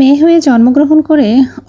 মেয়ে হয়ে জন্মগ্রহণ করে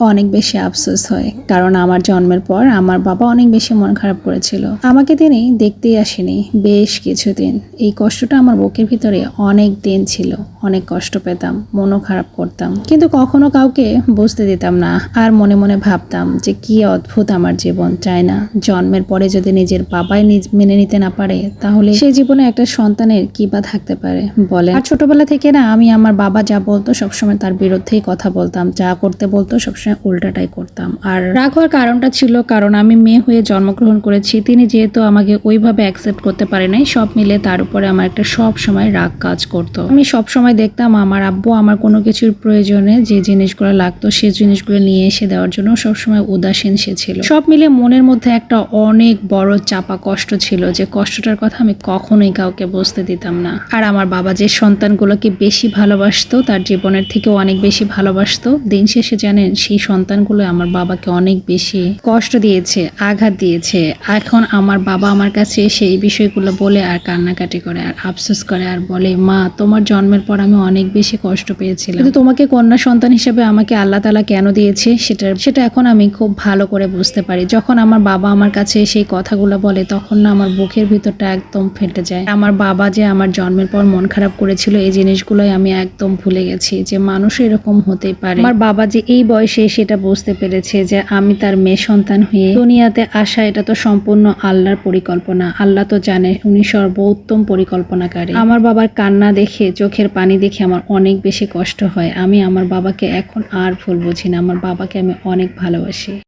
অনেক বেশি আফসোস হয়, কারণ আমার জন্মের পর আমার বাবা অনেক বেশি মন খারাপ করেছিল। আমাকে তিনি দেখতেই আসেনি বেশ কিছুদিন। এই কষ্টটা আমার বুকের ভিতরে অনেক দিন ছিল, অনেক কষ্ট পেতাম, মনও খারাপ করতাম। কিন্তু কখনো কাউকে বুঝতে দিতাম না, আর মনে মনে ভাবতাম যে কি অদ্ভুত আমার জীবন চাই না? জন্মের পরে যদি নিজের বাবাই নিজ মেনে নিতে না পারে, তাহলে সে জীবনে একটা সন্তানের কি বা থাকতে পারে বলে আর ছোটবেলা থেকে না, আমি আমার বাবা যা বলতো সবসময় তার বিরুদ্ধেই কথা বলতাম, যা করতে বলতো সবসময় উল্টাটাই করতাম। আর রাগ হওয়ার কারণটা ছিল কারণ আমি মেয়ে হয়ে জন্মগ্রহণ করেছি, তিনি যেহেতু আমাকে ওইভাবে অ্যাকসেপ্ট করতে পারে নাই, সব মিলে তার উপরে আমার একটা সব সময় রাগ কাজ করতো। আমি সব সময় দেখতাম আমার আব্বু আমার কোনো কিছুর প্রয়োজনে যে জিনিসগুলো লাগতো, সে জিনিসগুলো নিয়ে এসে দেওয়ার জন্য সবসময় উদাসীন সে ছিল। সব মিলে মনের মধ্যে একটা অনেক বড় চাপা কষ্ট ছিল যে কষ্টটার কথা আমি কখনোই কাউকে বুঝতে দিতাম না। আর আমার বাবা যে সন্তানগুলোকে বেশি ভালোবাসতো, তার জীবনের থেকেও অনেক বেশি ভালোবাসতো। দিন শেষে জানেন, সেই সন্তানগুলো আমার বাবাকে অনেক বেশি কষ্ট দিয়েছে, আঘাত দিয়েছে। এখন আমার বাবা আমার কাছে সেই বিষয়গুলো বলে আর কান্নাকাটি করে আর আফসোস করে আর বলে, মা, তোমার জন্মের পর আমি অনেক বেশি কষ্ট পেয়েছিলাম। কিন্তু তোমাকে কন্যা সন্তান হিসেবে আমাকে আল্লাহ তালা কেন দিয়েছে? সেটা সেটা এখন আমি খুব ভালো করে বুঝতে পারি। যখন আমার বাবা আমার কাছে সেই কথাগুলো বলে, তখন না আমার বুকের ভিতরটা একদম ফেটে যায়। আমার বাবা যে আমার জন্মের পর মন খারাপ করেছিল, এই জিনিসগুলোই আমি একদম ভুলে গেছি যে মানুষ এরকম হতেই পারে। আমার বাবা যে এই বয়সে সেটা বুঝতে পেরেছে যে আমি তার মেয়ে সন্তান হয়ে দুনিয়াতে আসা এটা তো সম্পূর্ণ আল্লাহর পরিকল্পনা। আল্লাহ তো জানে উনি সর্বোত্তম পরিকল্পনাকারী। আমার বাবার কান্না দেখে, চোখের পানি দেখে আমার অনেক বেশি কষ্ট হয়। আমি আমার বাবাকে এখন আর ভুল বুঝি না। আমার বাবাকে আমি অনেক ভালোবাসি।